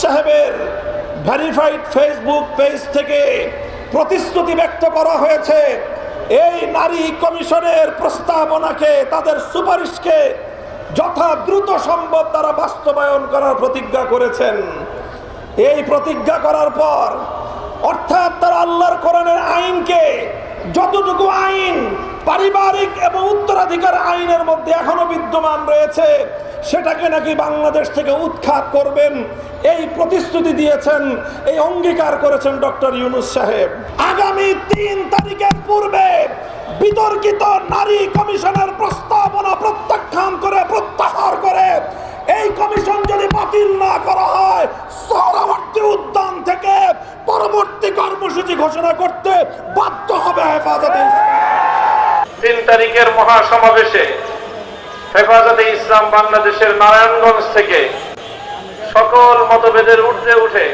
সাহেবের verified Facebook page থেকে প্রতিশ্রুতি ব্যক্ত করা হয়েছে। এই নারী কমিশনের প্রস্তাবনাকে, তাদের সুপারিশকে যথা দ্রুত সম্ভব তারা বাস্তবায়ন করার প্রতিজ্ঞা করেছেন। এই প্রতিজ্ঞা করার পর, অর্থাৎ তারা আল্লাহর কোরআনের আইনকে, যতটুকু আইন পারিবারিক এবং উত্তরাধিকার আইনের মধ্যে এখনও বিদ্যমান রয়েছে সেটাকে নাকি বাংলাদেশ থেকে উৎখাত করবেন? এই প্রতিশ্রুতি দিয়েছেন, এই অঙ্গীকার করেছেন ডক্টর ইউনুস সাহেব। আগামী তিন তারিখের পূর্বে বিতর্কিত নারী কমিশনের প্রস্তাবনা প্রত্যাখ্যান করে, প্রত্যাহার করে, এই কমিশন যদি বাতিল না করা হয় সহরবর্তী উদ্যান থেকে পরবর্তী কর্মসূচি ঘোষণা করতে বাধ্য হবে হেফাজতে তিন তারিখের মহাসমাবেশে হেফাজতে ইসলাম বাংলাদেশের নারায়ণগঞ্জ থেকে সকল মতভেদের ঊর্ধ্বে উঠে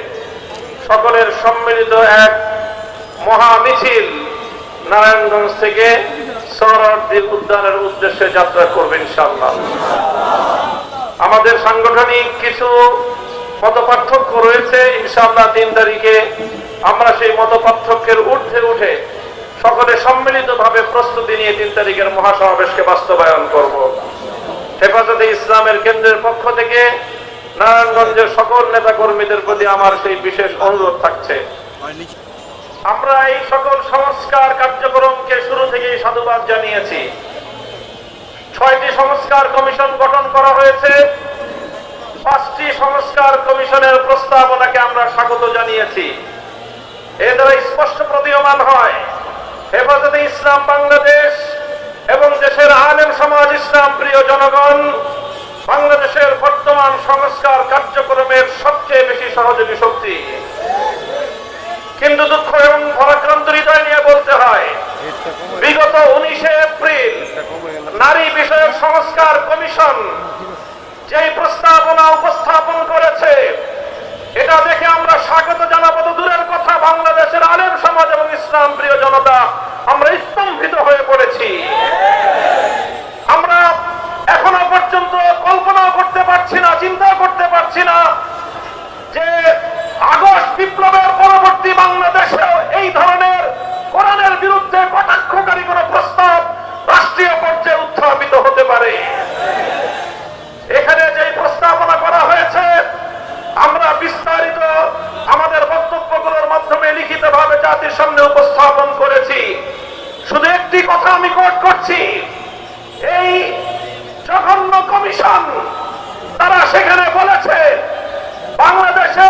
সকলের সম্মিলিত এক মহা মিছিল নারায়ণগঞ্জ থেকে সরদ্দি উদ্যানের উদ্দেশ্যে যাত্রা করবে ইনশাআল্লাহ। আমাদের সাংগঠনিক কিছু মতপার্থক্য রয়েছে, ইনশাআল্লাহ তিন তারিখে আমরা সেই মতপার্থক্যের ঊর্ধ্বে উঠে সকলে সম্মিলিতভাবে প্রস্তুতি নিয়ে তিন তারিখের মহাসমাবেশকে বাস্তবায়ন করব। হেফাজতে ইসলামের কেন্দ্রের পক্ষ থেকে নারায়ণগঞ্জের সকল নেতা কর্মীদের প্রতি আমার সেই বিশেষ অনুরোধ থাকছে। আমরা এই সকল সংস্কার কার্যক্রমকে শুরু থেকেই সাধুবাদ জানিয়েছি। ছয়টি সংস্কার কমিশন গঠন করা হয়েছে। পাঁচটি সংস্কার কমিশনের প্রস্তাবনাকে আমরা স্বাগত জানিয়েছি। এ দ্বারা স্পষ্ট প্রতীয়মান হয়, হেফাজতে ইসলাম বাংলাদেশ এবং দেশের আলেম সমাজ, ইসলাম প্রিয় জনগণ, বাংলাদেশের বর্তমান সংস্কার কার্যক্রমের সবচেয়ে বেশি সহযোগী শক্তি। কিন্তু দুঃখ এবং ভরাক্রান্ত হৃদয় নিয়ে বলতে হয়, বিগত উনিশে এপ্রিল নারী বিষয়ক সংস্কার কমিশন যে প্রস্তাবনা উপস্থাপন করেছে, এটা দেখে আমরা স্বাগত জানাব। দূরের কথা, বাংলাদেশের আলেম সমাজ এবং ইসলাম প্রিয় জনতা, আমরা স্তম্ভিত হয়ে পড়েছি আমরা এখনও পর্যন্ত কল্পনাও করতে পারছি না চিন্তা করতে পারছি না যে আগস্ট বিপ্লবের পরবর্তী বাংলাদেশে এই ধরনের কোরআনের বিরুদ্ধে কটাক্ষকারী কোন প্রস্তাব রাষ্ট্রীয় পর্যায়ে উত্থাপিত হতে পারে? এখানে যে প্রস্তাবনা করা হয়েছে, আমরা বিস্তারিত আমাদের বক্তব্যগুলোর মাধ্যমে লিখিতভাবে জাতির সামনে উপস্থাপন করেছি। শুধু একটি কথা আমি কোট করছি, এই জঘন্য কমিশন তারা সেখানে বলেছে বাংলাদেশে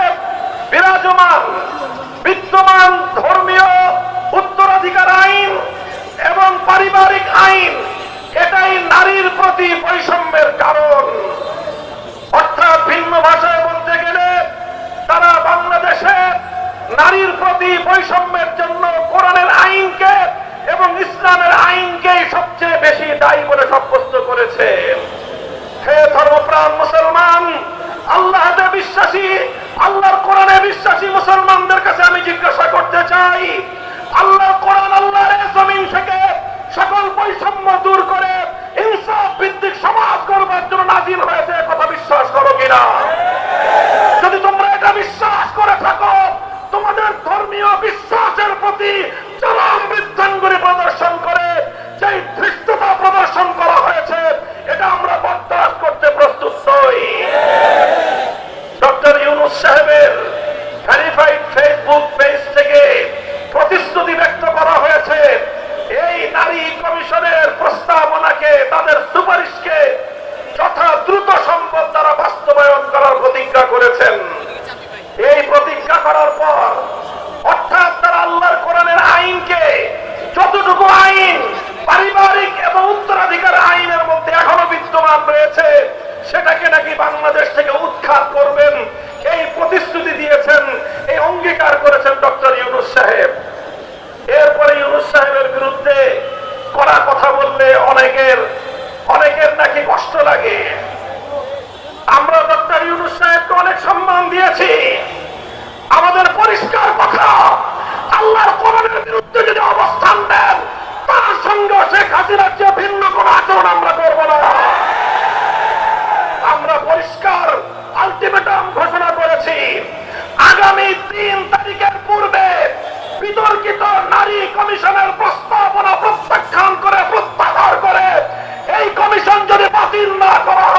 বিরাজমান, বিদ্যমান ধর্মীয় উত্তরাধিকার আইন এবং পারিবারিক আইন, এটাই নারীর প্রতি বৈষম্যের কারণ। অর্থাৎ ভিন্ন ভাষায় বলতে গেলে, তারা বাংলাদেশে নারীর প্রতি বৈষম্যের জন্য কোরআনের আইনকে এবং ইসলামের আইনকে সবচেয়ে বেশি দায়ী বলে সাব্যস্ত করেছে। হে ধর্মপ্রাণ মুসলমান, আল্লাহ বিশ্বাসী, আল্লাহর কোরআনে বিশ্বাসী মুসলমানদের কাছে আমি জিজ্ঞাসা করতে চাই, আল্লাহ কোরআন আল্লাহর জমিন থেকে সকল বৈষম্য দূর করে ইনসাফ ভিত্তিক সমাজ করবার জন্য নাজিল হয়েছে কথা বিশ্বাস করো কিনা? যদি তোমরা এটা বিশ্বাস করে থাকো, তোমাদের ধর্মীয় বিশ্বাসের প্রতি চরম বৃদ্ধাঙ্গুলি প্রদর্শন করে যে ধৃষ্টতা প্রদর্শন করা হয়েছে এটা আমরা বরদাস্ত করতে প্রস্তুত নই ডক্টর ইউনুস সাহেবের ভেরিফাইড ফেসবুক পেজ থেকে প্রতিশ্রুতি ব্যক্ত করা হয়েছে এই নারী কমিশনের প্রস্তাবনাকে তাদের সুপারিশকে যথা দ্রুত সম্ভব তারা বাস্তবায়ন করার প্রতিজ্ঞা করেছেন এই প্রতিজ্ঞা করার পর অর্থাৎ তারা আল্লাহর কোরআনের আইনকে যতটুকু আইন পারিবারিক এবং উত্তরাধিকার আইনের মধ্যে এখনও বিদ্যমান রয়েছে সেটাকে বাংলাদেশ থেকে উৎখাত করবেন এই প্রতিশ্রুতি দিয়েছেন, এই অঙ্গীকার করেছেন ডক্টর ইউনুস সাহেব। এরপরে ইউনুস সাহেবের বিরুদ্ধে করা কথা বললে অনেকের অনেকের নাকি কষ্ট লাগে। আমরা ডক্টর ইউনুস সাহেবকে অনেক সম্মান দিয়েছি। আমাদের পরিষ্কার কথা, আল্লাহর কোরআনের বিরুদ্ধে যদি অবস্থান নেন, তার সঙ্গে শেখ হাসিনার চেয়ে কমিশনের প্রস্তাবনা প্রত্যাখ্যান করে প্রত্যাহার করে এই কমিশন যদি বাতিল না করা